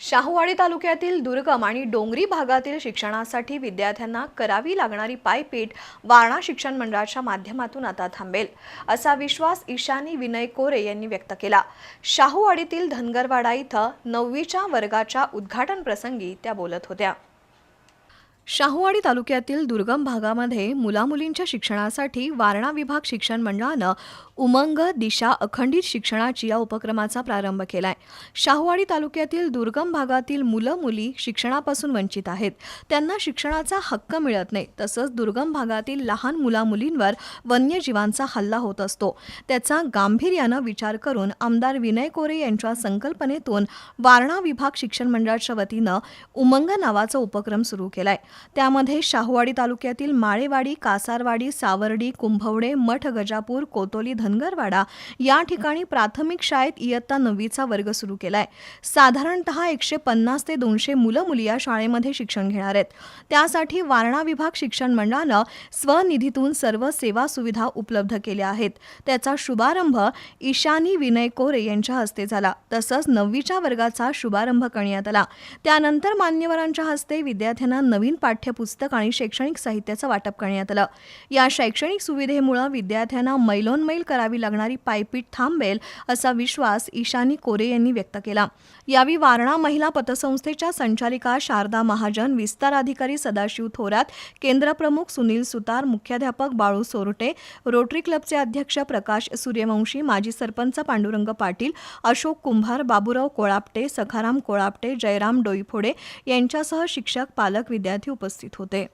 शाहूवाडी तालुक्यातील दुर्गम आणि डोंगरी भागातील शिक्षणासाठी विद्यार्थ्यांना करावी लागणारी पायपीट वारणा शिक्षण मंडळाच्या माध्यमातून आता थांबेल असा विश्वास ईशानी विनय कोरे यांनी व्यक्त केला. शाहूवाडीतील धनगरवाडा इथं नववीच्या वर्गाच्या उद्घाटन प्रसंगी त्या बोलत होत्या. शाहूवाडी तालुक्यातील दुर्गम भागामध्ये मुलामुलींच्या शिक्षणासाठी वारणा विभाग शिक्षण मंडळानं उमंग दिशा अखंडित शिक्षणाची या उपक्रमाचा प्रारंभ केलाय. शाहूवाडी तालुक्यातील दुर्गम भागातील मुलं मुली शिक्षणापासून वंचित आहेत. त्यांना शिक्षणाचा हक्क मिळत नाही. तसंच दुर्गम भागातील लहान मुलामुलींवर वन्यजीवांचा हल्ला होत असतो. त्याचा गांभीर्यानं विचार करून आमदार विनय कोरे यांच्या संकल्पनेतून वारणा विभाग शिक्षण मंडळाच्या वतीनं उमंग नावाचा उपक्रम सुरू केलाय. त्यामध्ये शाहूवाडी तालुक्यातील माळेवाडी कासारवाडी सावर्डी कुंभवडे मठ गजापूर कोतोली धनगरवाडा या ठिकाणी प्राथमिक शाळेत इयत्ता नववीचा वर्ग सुरू केलाय. साधारणतः एकशे पन्नास ते दोनशे मुलं मुली या शाळेमध्ये शिक्षण घेणार आहेत. त्यासाठी वारणा विभाग शिक्षण मंडळानं स्वनिधीतून सर्व सेवा सुविधा उपलब्ध केल्या आहेत. त्याचा शुभारंभ ईशानी विनय कोरे यांच्या हस्ते झाला. तसंच नववीच्या वर्गाचा शुभारंभ करण्यात आला. त्यानंतर मान्यवरांच्या हस्ते विद्यार्थ्यांना नवीन पाठ्यपुस्तक आणि शैक्षणिक साहित्याचं वाटप करण्यात आलं. या शैक्षणिक सुविधेमुळे विद्यार्थ्यांना मैलोनमैल करावी लागणारी पायपीट थांबेल असा विश्वास ईशानी कोरे यांनी व्यक्त केला. यावेळी वारणा महिला पतसंस्थेच्या संचालिका शारदा महाजन विस्तार अधिकारी सदाशिव थोरात केंद्रप्रमुख सुनील सुतार मुख्याध्यापक बाळू सोरटे रोटरी क्लबचे अध्यक्ष प्रकाश सूर्यवंशी माजी सरपंच पांडुरंग पाटील अशोक कुंभार बाबुराव कोळापटे सखाराम कोळापटे जयराम डोईफोडे यांच्यासह शिक्षक पालक विद्यार्थी उपस्थित होते.